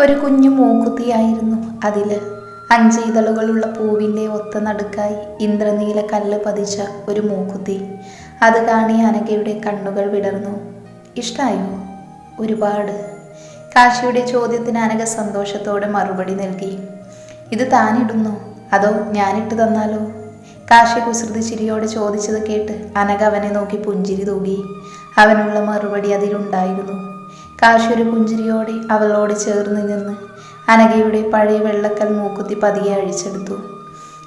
ഒരു കുഞ്ഞു മൂക്കുത്തിയായിരുന്നു അതിൽ അഞ്ച് ഇതളുകളുള്ള പൂവിന്റെ ഒത്ത നടുക്കായി ഇന്ദ്രനീല കല്ല് പതിച്ച ഒരു മൂക്കുത്തി. അത് കാണി അനഘയുടെ കണ്ണുകൾ വിടർന്നു. ഇഷ്ടായോ? ഒരുപാട്. കാശിയുടെ ചോദ്യത്തിന് അനഘ സന്തോഷത്തോടെ മറുപടി നൽകി. ഇത് താനിടുന്നു. അതോ ഞാനിട്ട് തന്നാലോ? കാശി കുസൃതി ചിരിയോടെ ചോദിച്ചത് കേട്ട് അനഘ അവനെ നോക്കി പുഞ്ചിരി തൂകി. അവനുള്ള മറുപടി അതിലുണ്ടായിരുന്നു. കാശി ഒരു പുഞ്ചിരിയോടെ അവളോട് ചേർന്ന് നിന്ന് അനഘയുടെ പഴയ വെള്ളക്കൽ മൂക്കുത്തി പതിയെ അഴിച്ചെടുത്തു.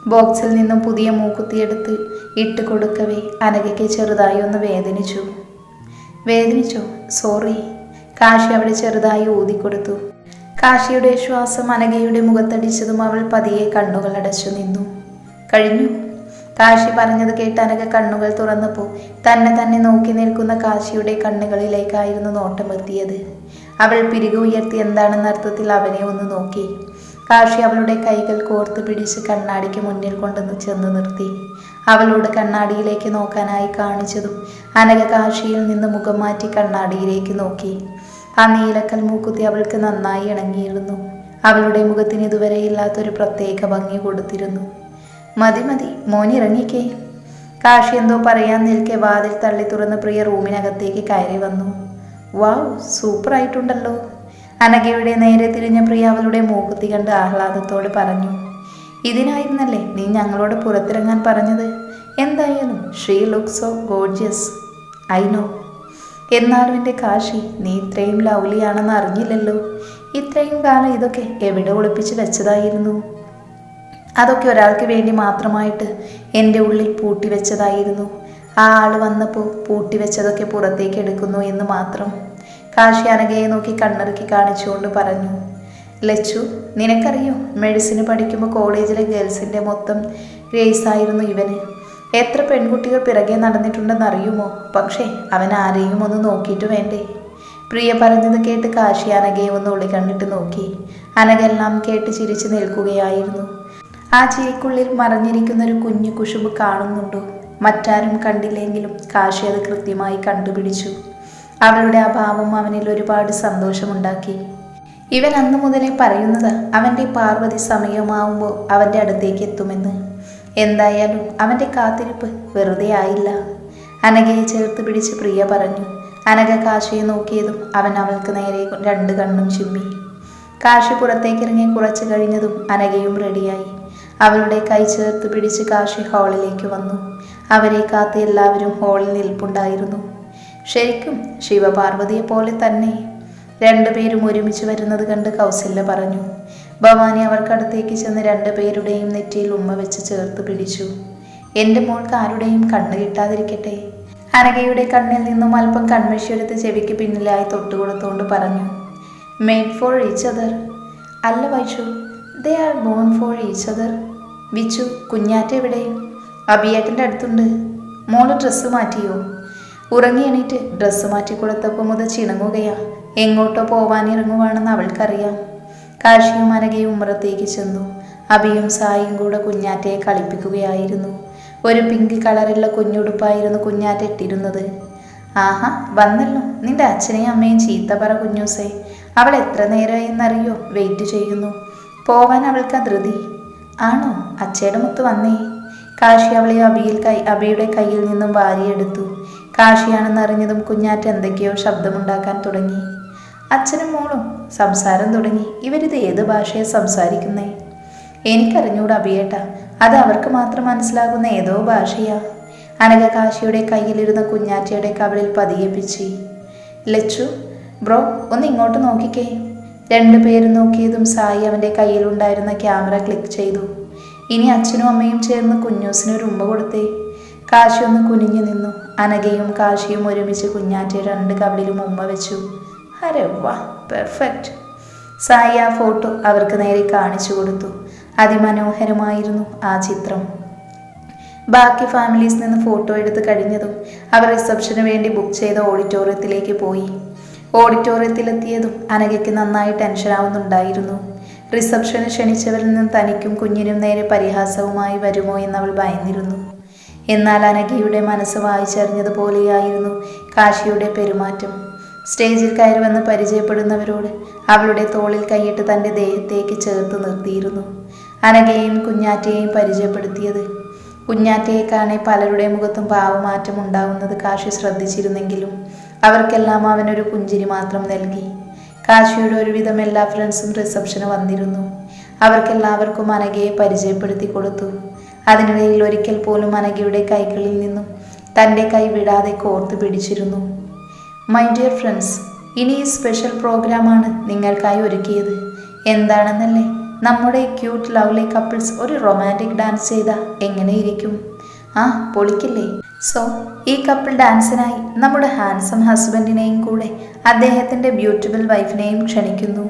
ബോക്സിൽ നിന്നും പുതിയ മൂക്കുത്തിയെടുത്ത് ഇട്ട് കൊടുക്കവേ അനഘയ്ക്ക് ചെറുതായി ഒന്ന് വേദനിച്ചു. വേദനിച്ചോ? സോറി കാശി അവിടെ ചെറുതായി ഊതിക്കൊടുത്തു. കാശിയുടെ ശ്വാസം അനഘയുടെ മുഖത്തടിച്ചതും അവൾ പതിയെ കണ്ണുകൾ അടച്ചു നിന്നു. കഴിഞ്ഞു? കാശി പറഞ്ഞത് കേട്ട് അനക കണ്ണുകൾ തുറന്നപ്പോൾ തന്നെ തന്നെ നോക്കി നിൽക്കുന്ന കാശിയുടെ കണ്ണുകളിലേക്കായിരുന്നു നോട്ടമെത്തിയത് അവൾ പിരികു ഉയർത്തി എന്താണെന്ന അർത്ഥത്തിൽ അവനെ ഒന്ന് നോക്കി. കാശി അവളുടെ കൈകൾ കോർത്ത് പിടിച്ച് കണ്ണാടിക്ക് മുന്നിൽ കൊണ്ടുവന്ന് ചെന്ന് നിർത്തി. അവളോട് കണ്ണാടിയിലേക്ക് നോക്കാനായി കാണിച്ചതും അനക കാശിയിൽ നിന്ന് മുഖം മാറ്റി കണ്ണാടിയിലേക്ക് നോക്കി. ആ നീലക്കൽ മൂക്കുത്തി അവൾക്ക് നന്നായി ഇണങ്ങിയിരുന്നു. അവളുടെ മുഖത്തിന് ഇതുവരെ ഇല്ലാത്തൊരു പ്രത്യേക ഭംഗി കൊടുത്തിരുന്നു. മതി മതി. മോനിറങ്ങിക്കേ കാശി എന്തോ പറയാൻ നിൽക്കെ വാതിൽ തള്ളി തുറന്ന് പ്രിയ റൂമിനകത്തേക്ക് കയറി വന്നു. വാവ് സൂപ്പറായിട്ടുണ്ടല്ലോ. അനഘയുടെ നേരെ തിരിഞ്ഞ പ്രിയ അവളുടെ മൂക്കുത്തി കണ്ട് ആഹ്ലാദത്തോട് പറഞ്ഞു ഇതിനായിരുന്നല്ലേ നീ ഞങ്ങളോട് പുറത്തിറങ്ങാൻ പറഞ്ഞത്? എന്തായാലും she look so gorgeous I know എന്നാലും എന്റെ കാശി നീ ഇത്രയും ലൗലിയാണെന്ന് അറിഞ്ഞില്ലല്ലോ. ഇത്രയും കാലം ഇതൊക്കെ എവിടെ ഒളിപ്പിച്ച് വെച്ചതായിരുന്നു? അതൊക്കെ ഒരാൾക്ക് വേണ്ടി മാത്രമായിട്ട് എന്റെ ഉള്ളിൽ പൂട്ടി വെച്ചതായിരുന്നു ആ ആൾ വന്നപ്പോൾ പൂട്ടി വെച്ചതൊക്കെ പുറത്തേക്ക് എടുക്കുന്നു എന്ന് മാത്രം കാശി അനഘയെ നോക്കി കണ്ണിറുക്കി കാണിച്ചുകൊണ്ട് പറഞ്ഞു ലച്ചു നിനക്കറിയോ? മെഡിസിന് പഠിക്കുമ്പോൾ കോളേജിലെ ഗേൾസിന്റെ മൊത്തം ഗ്രേസായിരുന്നു ഇവന്. എത്ര പെൺകുട്ടികൾ പിറകെ നടന്നിട്ടുണ്ടെന്ന് അറിയുമോ? പക്ഷേ അവൻ ആരെയും ഒന്ന് നോക്കിയിട്ട് വേണ്ടേ? പ്രിയ പറഞ്ഞത് കേട്ട് കാശി അനഘയെ ഒന്ന് ഉള്ളി കണ്ടിട്ട് നോക്കി. അനഘെല്ലാം കേട്ട് ചിരിച്ചു നിൽക്കുകയായിരുന്നു. ആ ചിരിക്കുള്ളിൽ മറഞ്ഞിരിക്കുന്ന ഒരു കുഞ്ഞു കുശുബ് കാണുന്നുണ്ടോ? മറ്റാരും കണ്ടില്ലെങ്കിലും കാശി അത് കൃത്യമായി കണ്ടുപിടിച്ചു. അവളുടെ അഭാവം അവനിൽ ഒരുപാട് സന്തോഷമുണ്ടാക്കി. ഇവൻ അന്നു മുതലേ പറയുന്നത് അവന്റെ പാർവതി സമയമാവുമ്പോൾ അവന്റെ അടുത്തേക്ക് എത്തുമെന്ന്. എന്തായാലും അവന്റെ കാത്തിരിപ്പ് വെറുതെ ആയില്ല. അനഘയെ ചേർത്ത് പിടിച്ച് പ്രിയ പറഞ്ഞു. അനഘ കാശിയെ നോക്കിയതും അവൻ അവൾക്ക് നേരെ രണ്ട് കണ്ണും ചുമ്മി. കാശി പുറത്തേക്കിറങ്ങി കുറച്ച് കഴിഞ്ഞതും അനഘയും റെഡിയായി അവളുടെ കൈ ചേർത്ത് പിടിച്ച് കാശി ഹാളിലേക്ക് വന്നു. അവരെ കാത്ത് എല്ലാവരും ഹാളിൽ നിൽപ്പുണ്ടായിരുന്നു. ശരിക്കും ശിവപാർവതിയെ പോലെ തന്നെ. രണ്ടുപേരും ഒരുമിച്ച് വരുന്നത് കണ്ട് കൗസല്യ പറഞ്ഞു ഭവാനി അവർക്കടുത്തേക്ക് ചെന്ന് രണ്ടുപേരുടെയും നെറ്റിയിൽ ഉമ്മ വെച്ച് ചേർത്ത് പിടിച്ചു. എന്റെ മോൾക്ക് ആരുടെയും കണ്ണ് കിട്ടാതിരിക്കട്ടെ. അനഘയുടെ കണ്ണിൽ നിന്നും അല്പം കൺമഷിയെടുത്ത് ചെവിക്ക് പിന്നിലായി തൊട്ടുകൊടുത്തുകൊണ്ട് പറഞ്ഞു മെയ്ഡ് ഫോർ ഈച്ച് അതർ അല്ല Vaishu they are born for each other Vichu Kunjatta എവിടെ അബിയേട്ടന്റെ അടുത്തുണ്ട്. മോൾ ഡ്രസ്സ് മാറ്റിയോ? ഉറങ്ങി എണീറ്റ് ഡ്രസ്സ് മാറ്റി കൊടുത്തപ്പോൾ മുതൽ ചിണങ്ങുകയാ. എങ്ങോട്ടോ പോവാനിറങ്ങുവാണെന്ന് അവൾക്കറിയാം. കാശിയും അനകയും ഉമ്മറത്തേക്ക് ചെന്നു. അബിയും സായിയും കൂടെ കുഞ്ഞാറ്റയെ കളിപ്പിക്കുകയായിരുന്നു. ഒരു പിങ്ക് കളറുള്ള കുഞ്ഞുടുപ്പായിരുന്നു കുഞ്ഞാറ്റ ഇട്ടിരുന്നത്. ആഹാ വന്നല്ലോ. നിന്റെ അച്ഛനെയും അമ്മയും ചീത്ത പറ കുഞ്ഞൂസേ. അവൾ എത്ര നേരമായി എന്നറിയോ? വെയിറ്റ് ചെയ്യുന്നു. പോവാൻ അവൾക്ക് ധൃതി ആണോ? അച്ഛയുടെ മുത്ത് വന്നേ. കാശി അവളെ അബിയിൽ കൈ അബിയുടെ കയ്യിൽ നിന്നും വാരിയെടുത്തു. കാശിയാണെന്ന് അറിഞ്ഞതും കുഞ്ഞാറ്റ എന്തൊക്കെയോ ശബ്ദമുണ്ടാക്കാൻ തുടങ്ങി. അച്ഛനും മോളും സംസാരം തുടങ്ങി. ഇവരിത് ഏത് ഭാഷയെ സംസാരിക്കുന്നേ? എനിക്കറിഞ്ഞൂടെ അബിയേട്ട. അത് അവർക്ക് മാത്രം മനസ്സിലാകുന്ന ഏതോ ഭാഷയാ. അനഘ കാശിയുടെ കയ്യിലിരുന്ന കുഞ്ഞാറ്റയുടെ കവളിൽ പതിയെപ്പിച്ച് ലച്ചു ബ്രോ ഒന്ന് ഇങ്ങോട്ട് നോക്കിക്കേ. രണ്ടുപേരും നോക്കിയതും സായി അവന്റെ കയ്യിലുണ്ടായിരുന്ന ക്യാമറ ക്ലിക്ക് ചെയ്തു. ഇനി അച്ഛനും അമ്മയും ചേർന്ന് കുഞ്ഞൂസിന് ഒരു ഉമ്മ കൊടുത്തേ. കാശി ഒന്ന് കുനിഞ്ഞു നിന്നു. അനഘയും കാശിയും ഒരുമിച്ച് കുഞ്ഞാറ്റെ രണ്ട് കവിളിലും ഉമ്മ വെച്ചു. അരെ വാ പെർഫെക്റ്റ് സായി ആ ഫോട്ടോ അവർക്ക് നേരെ കാണിച്ചു കൊടുത്തു. അതിമനോഹരമായിരുന്നു ആ ചിത്രം. ബാക്കി ഫാമിലീസ് നിന്ന് ഫോട്ടോ എടുത്ത് കഴിഞ്ഞതും അവർ റിസപ്ഷന് വേണ്ടി ബുക്ക് ചെയ്ത ഓഡിറ്റോറിയത്തിലേക്ക് പോയി. ഓഡിറ്റോറിയത്തിലെത്തിയതും അനഘയ്ക്ക് നന്നായി ടെൻഷനാവുന്നുണ്ടായിരുന്നു. റിസപ്ഷന് ക്ഷണിച്ചവരിൽ നിന്ന് തനിക്കും കുഞ്ഞിനും നേരെ പരിഹാസവുമായി വരുമോ എന്നവൾ ഭയന്നിരുന്നു. എന്നാൽ അനഘയുടെ മനസ്സ് വായിച്ചറിഞ്ഞതുപോലെയായിരുന്നു കാശിയുടെ പെരുമാറ്റം. സ്റ്റേജിൽ കയറി വന്ന് പരിചയപ്പെടുന്നവരോട് അവളുടെ തോളിൽ കൈയിട്ട് തന്റെ ദേഹത്തേക്ക് ചേർത്ത് നിർത്തിയിരുന്നു. അനഘയെയും കുഞ്ഞാറ്റയെയും പരിചയപ്പെടുത്തിയത്. കുഞ്ഞാറ്റയെ കാണെ പലരുടെ മുഖത്തും ഭാവമാറ്റം ഉണ്ടാവുന്നത് കാശി ശ്രദ്ധിച്ചിരുന്നെങ്കിലും അവർക്കെല്ലാം അവനൊരു പുഞ്ചിരി മാത്രം നൽകി. കാശിയുടെ ഒരുവിധം എല്ലാ ഫ്രണ്ട്സും റിസപ്ഷന് വന്നിരുന്നു. അവർക്കെല്ലാവർക്കും അനഘയെ പരിചയപ്പെടുത്തി കൊടുത്തു. അതിനിടയിൽ ഒരിക്കൽ പോലും അനഘയുടെ കൈകളിൽ നിന്നും തന്റെ കൈ വിടാതെ കോർത്തു പിടിച്ചിരുന്നു. മൈ ഡിയർ ഫ്രണ്ട്സ് ഇനി ഈ സ്പെഷ്യൽ പ്രോഗ്രാമാണ് നിങ്ങൾക്കായി ഒരുക്കിയത്. എന്താണെന്നല്ലേ? നമ്മുടെ ക്യൂട്ട് ലവ്ലി കപ്പിൾസ് ഒരു റൊമാന്റിക് ഡാൻസ് ചെയ്താൽ എങ്ങനെയിരിക്കും ആ പൊളിക്കില്ലേ? സോ ഈ കപ്പിൾ ഡാൻസിനായി നമ്മുടെ ഹാൻസം ഹസ്ബൻഡിനെയും കൂടെ അദ്ദേഹത്തിന്റെ ബ്യൂട്ടിഫുൾ വൈഫിനെയും ക്ഷണിക്കുന്നു.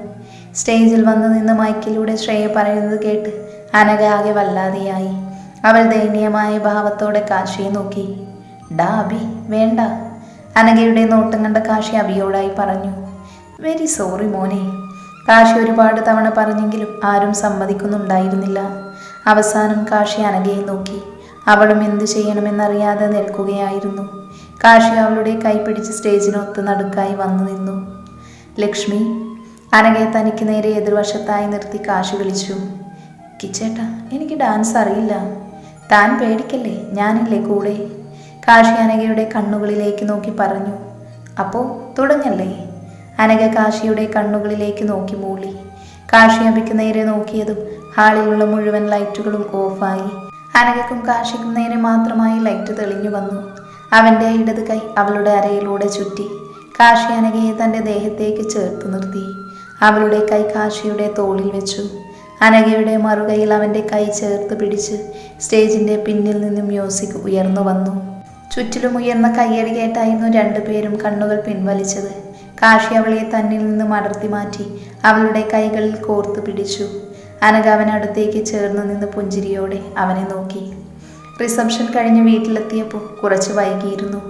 സ്റ്റേജിൽ വന്ന് നിന്ന് മൈക്കിലൂടെ ശ്രേയ പറയുന്നത് കേട്ട് അനഘ ആകെ വല്ലാതെയായി. അവൾ ദയനീയമായ ഭാവത്തോടെ കാശിയെ നോക്കി. ഡാ അബി വേണ്ട. അനഘയുടെ നോട്ടം കണ്ട കാശി അബിയോടായി പറഞ്ഞു. വെരി സോറി മോനെ. കാശി ഒരുപാട് തവണ പറഞ്ഞെങ്കിലും ആരും സമ്മതിക്കുന്നുണ്ടായിരുന്നില്ല. അവസാനം കാശി അനഘയെ നോക്കി. അവളും എന്തു ചെയ്യണമെന്നറിയാതെ നിൽക്കുകയായിരുന്നു. കാശി അവളുടെ കൈപിടിച്ച് സ്റ്റേജിനൊത്ത് നടുക്കായി വന്നു നിന്നു. ലക്ഷ്മി അനഘയെ തനിക്ക് നേരെ എതിർവശത്തായി നിർത്തി കാശി വിളിച്ചു. കിച്ചേട്ടാ എനിക്ക് ഡാൻസ് അറിയില്ല. താൻ പേടിക്കല്ലേ? ഞാനില്ലേ കൂടെ? കാശി അനഘയുടെ കണ്ണുകളിലേക്ക് നോക്കി പറഞ്ഞു. അപ്പോൾ തുടങ്ങല്ലേ? അനഘ കാശിയുടെ കണ്ണുകളിലേക്ക് നോക്കി മൂളി. കാശി അബിക്ക് നേരെ നോക്കിയതും ഹാളിലുള്ള മുഴുവൻ ലൈറ്റുകളും ഓഫായി. അനഘക്കും കാശിക്കും നേരെ മാത്രമായി ലൈറ്റ് തെളിഞ്ഞു വന്നു. അവന്റെ ഇടത് കൈ അവളുടെ അരയിലൂടെ ചുറ്റി. കാശി അനഘയെ തന്റെ ദേഹത്തേക്ക് ചേർത്ത് നിർത്തി. അവളുടെ കൈ കാശിയുടെ തോളിൽ വെച്ചു. അനഘയുടെ മറുകയിൽ അവന്റെ കൈ ചേർത്ത് പിടിച്ച് സ്റ്റേജിന്റെ പിന്നിൽ നിന്ന് മ്യൂസിക് ഉയർന്നു വന്നു. ചുറ്റിലും ഉയർന്ന കയ്യടി കേട്ടായിരുന്നു രണ്ടുപേരും കണ്ണുകൾ പിൻവലിച്ചത്. കാശി അവളെ തന്നിൽ നിന്നും അടർത്തി മാറ്റി അവളുടെ കൈകളിൽ കോർത്തു പിടിച്ചു. അനഘ അവനടുത്തേക്ക് ചേർന്ന് നിന്ന് പുഞ്ചിരിയോടെ അവനെ നോക്കി. റിസപ്ഷൻ കഴിഞ്ഞ് വീട്ടിലെത്തിയപ്പോൾ കുറച്ച് വൈകിയിരുന്നു.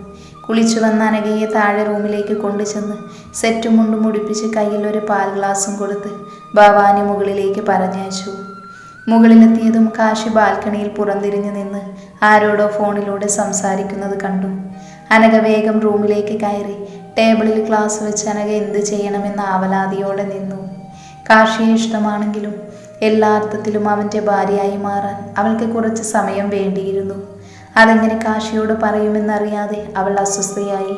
കുളിച്ചു വന്ന അനഘയെ താഴെ റൂമിലേക്ക് കൊണ്ടുചെന്ന് സെറ്റും മുണ്ടും മുടിപ്പിച്ച് കയ്യിൽ ഒരു പാൽ ഗ്ലാസും കൊടുത്ത് ഭവാനി മുകളിലേക്ക് പറഞ്ഞയച്ചു. മുകളിലെത്തിയതും കാശി ബാൽക്കണിയിൽ പുറംതിരിഞ്ഞു നിന്ന് ആരോടോ ഫോണിലൂടെ സംസാരിക്കുന്നത് കണ്ടു. അനഘ വേഗം റൂമിലേക്ക് കയറി ടേബിളിൽ ക്ലാസ് വെച്ച് അനഘ എന്ത് ചെയ്യണമെന്ന് ആവലാതിയോടെ നിന്നു. കാശിയെ ഇഷ്ടമാണെങ്കിലും എല്ലാ അർത്ഥത്തിലും അവന്റെ ഭാര്യയായി മാറാൻ അവൾക്ക് കുറച്ച് സമയം വേണ്ടിയിരുന്നു. അതെങ്ങനെ കാശിയോട് പറയുമെന്നറിയാതെ അവൾ അസ്വസ്ഥയായി.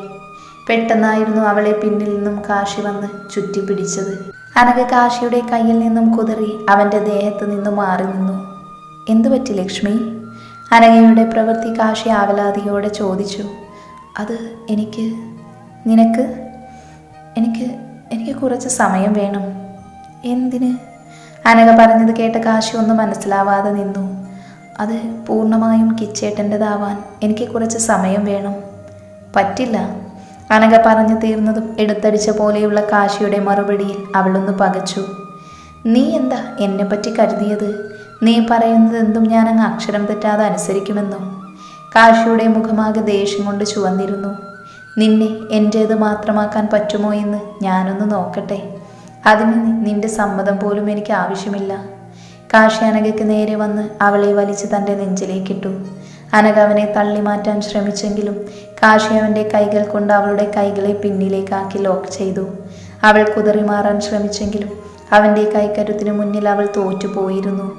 പെട്ടെന്നായിരുന്നു അവളെ പിന്നിൽ നിന്നും കാശി വന്ന് ചുറ്റിപ്പിടിച്ചത്. അനഘ കാശിയുടെ കയ്യിൽ നിന്നും കുതറി അവന്റെ ദേഹത്ത് നിന്നും മാറി നിന്നു. എന്തു പറ്റി ലക്ഷ്മി? അനഘയുടെ പ്രവൃത്തി കാശി ആവലാതിയോടെ ചോദിച്ചു. അത് എനിക്ക് നിനക്ക്? എനിക്ക് എനിക്ക് കുറച്ച് സമയം വേണം. എന്തിന്? അനഘ പറഞ്ഞത് കേട്ട കാശി ഒന്നും മനസ്സിലാവാതെ നിന്നു. അത് പൂർണമായും കിച്ചേട്ടന്റെതാവാൻ എനിക്ക് കുറച്ച് സമയം വേണം. പറ്റില്ല. അനഘ പറഞ്ഞു തീർന്നതും എടുത്തടിച്ച പോലെയുള്ള കാശിയുടെ മറുപടിയിൽ അവളൊന്ന് പകച്ചു. നീ എന്താ എന്നെപ്പറ്റി കരുതിയത്? നീ പറയുന്നത് എന്തും ഞാൻ അങ്ങ് അക്ഷരം തെറ്റാതെ അനുസരിക്കുമെന്നും കാശിയുടെ മുഖമാകെ ദേഷ്യം കൊണ്ട് ചുവന്നിരുന്നു. നിന്നെ എന്റേത് മാത്രമാക്കാൻ പറ്റുമോ എന്ന് ഞാനൊന്ന് നോക്കട്ടെ. അതിന് നിന്റെ സമ്മതം പോലും എനിക്ക് ആവശ്യമില്ല. കാശി നേരെ വന്ന് അവളെ വലിച്ച് തന്റെ നെഞ്ചിലേക്കിട്ടു. അനഘ അവനെ തള്ളി മാറ്റാൻ ശ്രമിച്ചെങ്കിലും കാശി അവന്റെ കൈകൾ കൊണ്ട് അവളുടെ കൈകളെ പിന്നിലേക്കാക്കി ലോക്ക് ചെയ്തു. അവൾ കുതറി മാറാൻ ശ്രമിച്ചെങ്കിലും അവന്റെ കൈക്കരുത്തിന് മുന്നിൽ അവൾ തോറ്റുപോയിരുന്നു.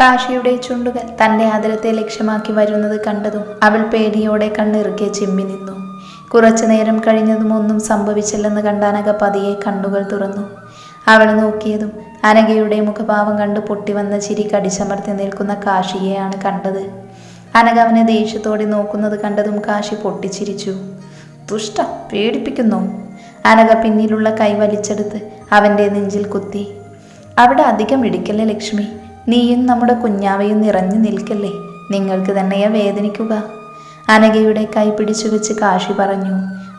കാശിയുടെ ചുണ്ടുകൾ തന്റെ ആദരത്തെ ലക്ഷ്യമാക്കി വരുന്നത് കണ്ടതും അവൾ പേടിയോടെ കണ്ണിറുക്കെ ചിമ്മി നിന്നു കുറച്ചു നേരം കഴിഞ്ഞതും ഒന്നും സംഭവിച്ചില്ലെന്ന് കണ്ടാനക പതിയെ കണ്ണുകൾ തുറന്നു. അവൾ നോക്കിയതും അനഘയുടെ മുഖഭാവം കണ്ട് പൊട്ടിവന്ന ചിരി കടിച്ചമർത്തി നിൽക്കുന്ന കാശിയെയാണ് കണ്ടത്. അനഘ അവനെ ദേഷ്യത്തോടെ നോക്കുന്നത് കണ്ടതും കാശി പൊട്ടിച്ചിരിച്ചു. ദുഷ്ട പേടിപ്പിക്കുന്നു. അനക പിന്നിലുള്ള കൈ വലിച്ചെടുത്ത് അവന്റെ നെഞ്ചിൽ കുത്തി. അവിടെ അധികം ഇടിക്കല്ലേ ലക്ഷ്മി? നീയും നമ്മുടെ കുഞ്ഞാവയും നിറഞ്ഞു നിൽക്കല്ലേ? നിങ്ങൾക്ക് തന്നെയാ വേദനിക്കുക. അനഘയുടെ കൈ പിടിച്ചു വെച്ച് കാശി പറഞ്ഞു.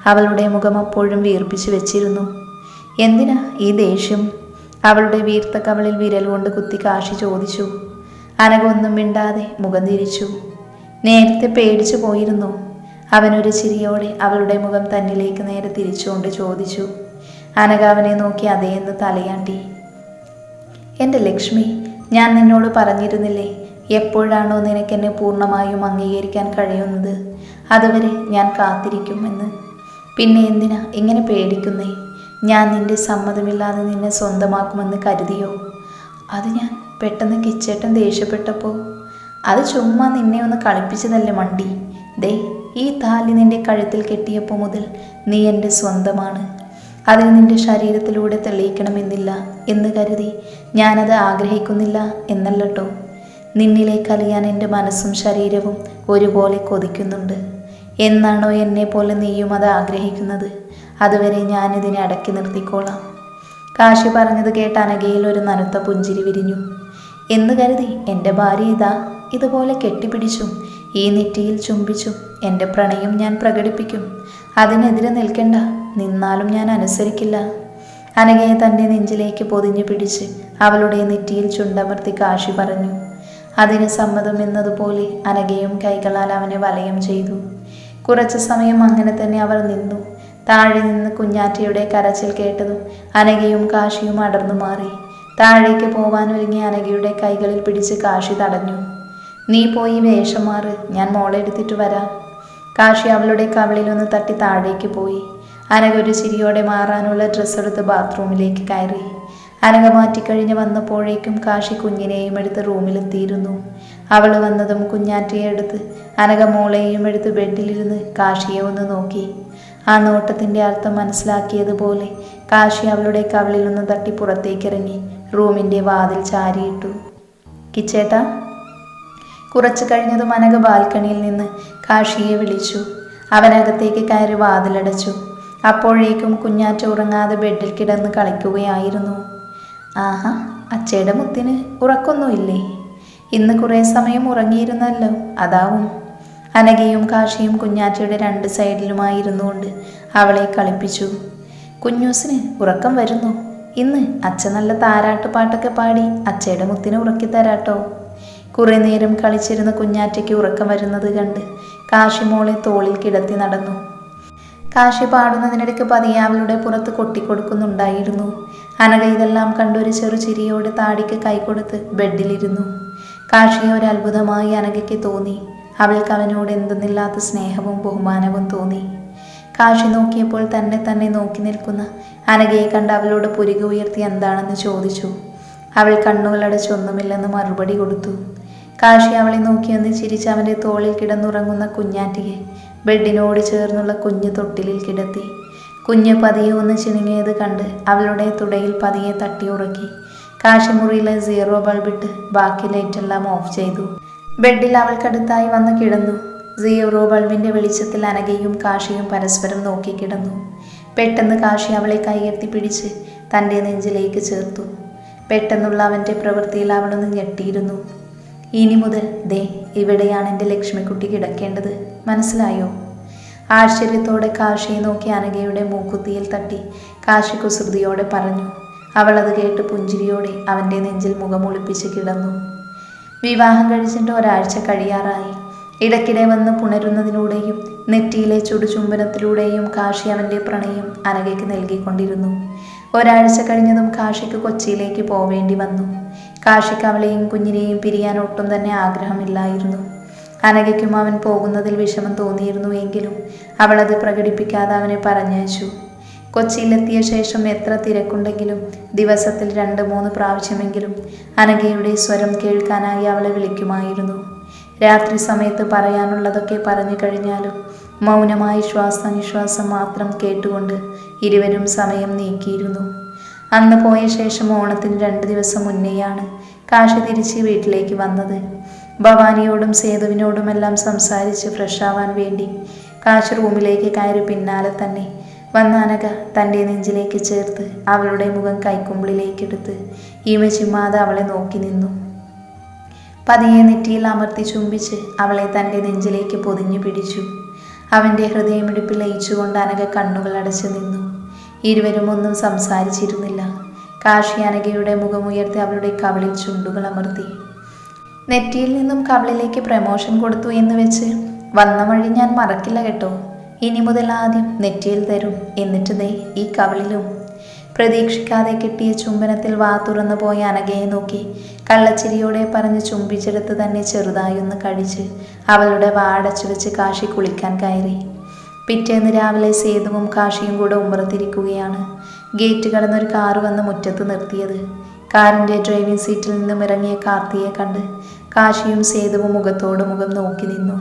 അവളുടെ മുഖം അപ്പോഴും വീർപ്പിച്ചു വെച്ചിരുന്നു. എന്തിനാ ഈ ദേഷ്യം? അവളുടെ വീർത്ത കവളിൽ വിരൽ കൊണ്ട് കുത്തി കാശി ചോദിച്ചു. അനഘ ഒന്നും മിണ്ടാതെ മുഖം തിരിച്ചു. നേരത്തെ പേടിച്ചു പോയിരുന്നു. അവനൊരു ചിരിയോടെ അവളുടെ മുഖം തന്നിലേക്ക് നേരെ തിരിച്ചുകൊണ്ട് ചോദിച്ചു. അനഘ അവനെ നോക്കി അതേന്ന് തലയാട്ടി. എന്റെ ലക്ഷ്മി ഞാൻ നിന്നോട് പറഞ്ഞിരുന്നില്ലേ എപ്പോഴാണോ നിനക്കെന്നെ പൂർണമായും അംഗീകരിക്കാൻ കഴിയുന്നത്? അതുവരെ ഞാൻ കാത്തിരിക്കുമെന്ന്. പിന്നെ എന്തിനാ ഇങ്ങനെ പേടിക്കുന്നേ? ഞാൻ നിന്റെ സമ്മതമില്ലാതെ നിന്നെ സ്വന്തമാക്കുമെന്ന് കരുതിയോ? അത് ഞാൻ പെട്ടെന്ന് കിച്ചേട്ടൻ ദേഷ്യപ്പെട്ടപ്പോൾ അത് ചുമ്മാ നിന്നെ ഒന്ന് കളിപ്പിച്ചതല്ലേ മണ്ടി? ദേ ഈ താലി നിന്റെ കഴുത്തിൽ കെട്ടിയപ്പോൾ മുതൽ നീ എന്റെ സ്വന്തമാണ്. അതിൽ നിന്റെ ശരീരത്തിലൂടെ തെളിയിക്കണമെന്നില്ല എന്ന് കരുതി ഞാനത് ആഗ്രഹിക്കുന്നില്ല എന്നല്ലട്ടോ. നിന്നിലേക്ക് എന്റെ മനസ്സും ശരീരവും ഒരുപോലെ കൊതിക്കുന്നുണ്ട്. എന്നാണോ എന്നെ പോലെ നീയും അത് ആഗ്രഹിക്കുന്നത്? അതുവരെ ഞാനിതിനെ അടക്കി നിർത്തിക്കോളാം. കാശി പറഞ്ഞത് കേട്ട് അനഘയിൽ ഒരു നനുത്ത പുഞ്ചിരി വിരിഞ്ഞു. എന്ന് കരുതി എന്റെ ഭാര്യ ഇതാ ഇതുപോലെ കെട്ടിപ്പിടിച്ചും ഈ നെറ്റിയിൽ ചുംബിച്ചും എന്റെ പ്രണയം ഞാൻ പ്രകടിപ്പിക്കും. അതിനെതിരെ നിൽക്കണ്ട നിന്നാലും ഞാൻ അനുസരിക്കില്ല. അനഘയെ തന്റെ നെഞ്ചിലേക്ക് പൊതിഞ്ഞു പിടിച്ച് അവളുടെ നെറ്റിയിൽ ചുണ്ടമർത്തി കാശി പറഞ്ഞു. അതിന് സമ്മതം എന്നതുപോലെ അനഘയും കൈകളാൽ അവനെ വലയം ചെയ്തു. കുറച്ചു സമയം അങ്ങനെ തന്നെ അവർ നിന്നു. താഴെ നിന്ന് കുഞ്ഞാറ്റയുടെ കരച്ചിൽ കേട്ടതും അനഘയും കാശിയും അടർന്നു മാറി. താഴേക്ക് പോവാനൊരുങ്ങിയ അനഘയുടെ കൈകളിൽ പിടിച്ച് കാശി തടഞ്ഞു. നീ പോയി വേഷം മാറ് ഞാൻ മോളെ എടുത്തിട്ട് വരാം. കാശി അവളുടെ കവിളിലൊന്ന് തട്ടി താഴേക്ക് പോയി. അനഘ ഒരു ചിരിയോടെ മാറാനുള്ള ഡ്രസ്സ് എടുത്ത് ബാത്റൂമിലേക്ക് കയറി. അനഘ മാറ്റിക്കഴിഞ്ഞ് വന്നപ്പോഴേക്കും കാശി കുഞ്ഞിനെയും എടുത്ത് റൂമിലെത്തിയിരുന്നു. അവൾ വന്നതും കുഞ്ഞാറ്റയെ എടുത്ത് അനഘ മോളെയും എടുത്ത് ബെഡിലിരുന്ന് കാശിയെ ഒന്ന് നോക്കി. ആ നോട്ടത്തിന്റെ അർത്ഥം മനസ്സിലാക്കിയതുപോലെ കാശി അവളുടെ കവിളിലൊന്ന് തട്ടി പുറത്തേക്കിറങ്ങി റൂമിന്റെ വാതിൽ ചാരിയിട്ടു. കിച്ചേട്ട. കുറച്ചു കഴിഞ്ഞതും അനഘ ബാൽക്കണിയിൽ നിന്ന് കാശിയെ വിളിച്ചു. അവനകത്തേക്ക് കയറി വാതിലടച്ചു. അപ്പോഴേക്കും കുഞ്ഞാറ്റ ഉറങ്ങാതെ ബെഡിൽ കിടന്ന് കളിക്കുകയായിരുന്നു. ആഹാ അച്ചയുടെ മുത്തിന് ഉറക്കൊന്നുമില്ലേ? ഇന്ന് കുറേ സമയം ഉറങ്ങിയിരുന്നല്ലോ അതാവും. അനഘയും കാശിയും കുഞ്ഞാറ്റയുടെ രണ്ട് സൈഡിലുമായിരുന്നുകൊണ്ട് അവളെ കളിപ്പിച്ചു. കുഞ്ഞൂസിന് ഉറക്കം വരുന്നു. ഇന്ന് അച്ഛ നല്ല താരാട്ട് പാട്ടൊക്കെ പാടി അച്ചയുടെ മുത്തിന് ഉറക്കി തരാട്ടോ. കുറേ നേരം കളിച്ചിരുന്ന കുഞ്ഞാറ്റയ്ക്ക് ഉറക്കം വരുന്നത് കണ്ട് കാശി മോളെ തോളിൽ കിടത്തി നടന്നു. കാശി പാടുന്നതിനിടയ്ക്ക് പതിയാവളുടെ പുറത്ത് കൊട്ടിക്കൊടുക്കുന്നുണ്ടായിരുന്നു. അനഘ ഇതെല്ലാം കണ്ടൊരു ചെറു ചിരിയോട് താടിക്ക് കൈകൊടുത്ത് ബെഡിലിരുന്നു. കാർഷിക ഒരു അത്ഭുതമായി അനഘയ്ക്ക് തോന്നി. അവൾക്ക് അവനോട് എന്തെന്നില്ലാത്ത സ്നേഹവും ബഹുമാനവും തോന്നി. കാശി നോക്കിയപ്പോൾ തന്നെ തന്നെ നോക്കി നിൽക്കുന്ന അനഘയെ കണ്ട് അവളോട് പുരിക ഉയർത്തി എന്താണെന്ന് ചോദിച്ചു. അവൾ കണ്ണുകളടച്ചൊന്നുമില്ലെന്ന് മറുപടി കൊടുത്തു. കാശി അവളെ നോക്കിയൊന്ന് ചിരിച്ച് അവന്റെ തോളിൽ കിടന്നുറങ്ങുന്ന കുഞ്ഞാറ്റിയെ ബെഡിനോട് ചേർന്നുള്ള കുഞ്ഞു തൊട്ടിലിൽ കിടത്തി. കുഞ്ഞ് പതിയെ ഒന്ന് ചിണുങ്ങിയത് കണ്ട് അവളുടെ തുടയിൽ പതിയെ തട്ടി ഉറക്കി. കാശിമുറിയിലെ സീറോ ബൾബിട്ട് ബാക്കി ലൈറ്റെല്ലാം ഓഫ് ചെയ്തു. ബെഡിൽ അവൾക്കടുത്തായി വന്ന് കിടന്നു. സീറോ ബൾബിന്റെ വെളിച്ചത്തിൽ അനഘയും കാശിയും പരസ്പരം നോക്കി കിടന്നു. പെട്ടെന്ന് കാശി അവളെ കൈയെത്തി പിടിച്ച് തന്റെ നെഞ്ചിലേക്ക് ചേർത്തു. പെട്ടെന്നുള്ള അവന്റെ പ്രവൃത്തിയിൽ അവളൊന്ന് ഞെട്ടിയിരുന്നു. ഇനി മുതൽ ദേ ഇവിടെയാണ് എന്റെ ലക്ഷ്മിക്കുട്ടി കിടക്കേണ്ടത്. മനസ്സിലായോ? ആശ്ചര്യത്തോടെ കാശിയെ നോക്കി അനഘയുടെ മൂക്കുത്തിയിൽ തട്ടി. കാശി കുസൃതിയോടെ പറഞ്ഞു അവൾ അത് കേട്ട് പുഞ്ചിരിയോടെ അവന്റെ നെഞ്ചിൽ മുഖമൊളിപ്പിച്ച് കിടന്നു. വിവാഹം കഴിച്ചിട്ട് ഒരാഴ്ച കഴിയാറായി. ഇടയ്ക്കിടെ വന്ന് പുണരുന്നതിലൂടെയും നെറ്റിയിലെ ചുടുചുംബനത്തിലൂടെയും കാശി അവന്റെ പ്രണയം അനഘയ്ക്ക് നൽകിക്കൊണ്ടിരുന്നു. ഒരാഴ്ച കഴിഞ്ഞതും കാശിക്ക് കൊച്ചിയിലേക്ക് പോവേണ്ടി വന്നു. കാശിക്ക് അവളെയും കുഞ്ഞിനെയും പിരിയാൻ ഒട്ടും തന്നെ ആഗ്രഹമില്ലായിരുന്നു. അനഘയ്ക്കും അവൻ പോകുന്നതിൽ വിഷമം തോന്നിയിരുന്നു എങ്കിലും അത് പ്രകടിപ്പിക്കാതെ അവനെ പറഞ്ഞയച്ചു. കൊച്ചിയിലെത്തിയ ശേഷം എത്ര തിരക്കുണ്ടെങ്കിലും ദിവസത്തിൽ രണ്ട് മൂന്ന് പ്രാവശ്യമെങ്കിലും അനഘയുടെ സ്വരം കേൾക്കാനായി അവളെ വിളിക്കുമായിരുന്നു. രാത്രി സമയത്ത് പറയാനുള്ളതൊക്കെ പറഞ്ഞു കഴിഞ്ഞാലും മൗനമായി ശ്വാസനിശ്വാസം മാത്രം കേട്ടുകൊണ്ട് ഇരുവരും സമയം നീക്കിയിരുന്നു. അന്ന് പോയ ശേഷം ഓണത്തിന് രണ്ട് ദിവസം മുന്നേയാണ് കാശി തിരിച്ച് വീട്ടിലേക്ക് വന്നത്. ഭവാനിയോടും സേതുവിനോടുമെല്ലാം സംസാരിച്ച് ഫ്രഷാവാൻ വേണ്ടി കാശ് റൂമിലേക്ക് കയറി പിന്നാലെ തന്നെ വന്നാനക തന്റെ നെഞ്ചിലേക്ക് ചേർത്ത് അവളുടെ മുഖം കൈക്കുമ്പിളിലേക്കെടുത്ത് ഈമച്ചിമ്മാതെ അവളെ നോക്കി നിന്നു. പതിയെ നെറ്റിയിൽ അമർത്തി ചുംബിച്ച് അവളെ തന്റെ നെഞ്ചിലേക്ക് പൊതിഞ്ഞു പിടിച്ചു. അവന്റെ ഹൃദയമിടിപ്പിൽ ലയിച്ചുകൊണ്ട് അനക കണ്ണുകൾ അടച്ചു നിന്നു. ഇരുവരും ഒന്നും സംസാരിച്ചിരുന്നില്ല. കാശി അനകയുടെ മുഖമുയർത്തി അവളുടെ കവിളിൽ ചുണ്ടുകൾ അമർത്തി. നെറ്റിയിൽ നിന്നും കവളിലേക്ക് പ്രമോഷൻ കൊടുത്തു എന്ന് വെച്ച്. വന്ന വഴി ഞാൻ മറക്കില്ല കേട്ടോ. ഇനി മുതൽ ആദ്യം നെറ്റിയിൽ തരും. എന്നിട്ട് ദേ ഈ കവളിലും. പ്രതീക്ഷിക്കാതെ കിട്ടിയ ചുംബനത്തിൽ വാ തുറന്നു പോയ അനഘയെ നോക്കി. കള്ളച്ചിരിയോടെ പറഞ്ഞ് ചുംബിച്ചെടുത്ത് തന്നെ ചെറുതായൊന്ന് കഴിച്ച് അവളുടെ വാ അടച്ചു വെച്ച് കാശി കുളിക്കാൻ കയറി. പിറ്റേന്ന് രാവിലെ സേതുവും കാശിയും കൂടെ ഉമ്പറത്തിരിക്കുകയാണ് ഗേറ്റ് കടന്നൊരു കാറ് വന്ന് മുറ്റത്ത് നിർത്തിയത്. കാറിന്റെ ഡ്രൈവിംഗ് സീറ്റിൽ നിന്നും ഇറങ്ങിയ കാർത്തിയെ കണ്ട് കാശിയും സേതുവും മുഖത്തോട് മുഖം നോക്കി നിന്നു.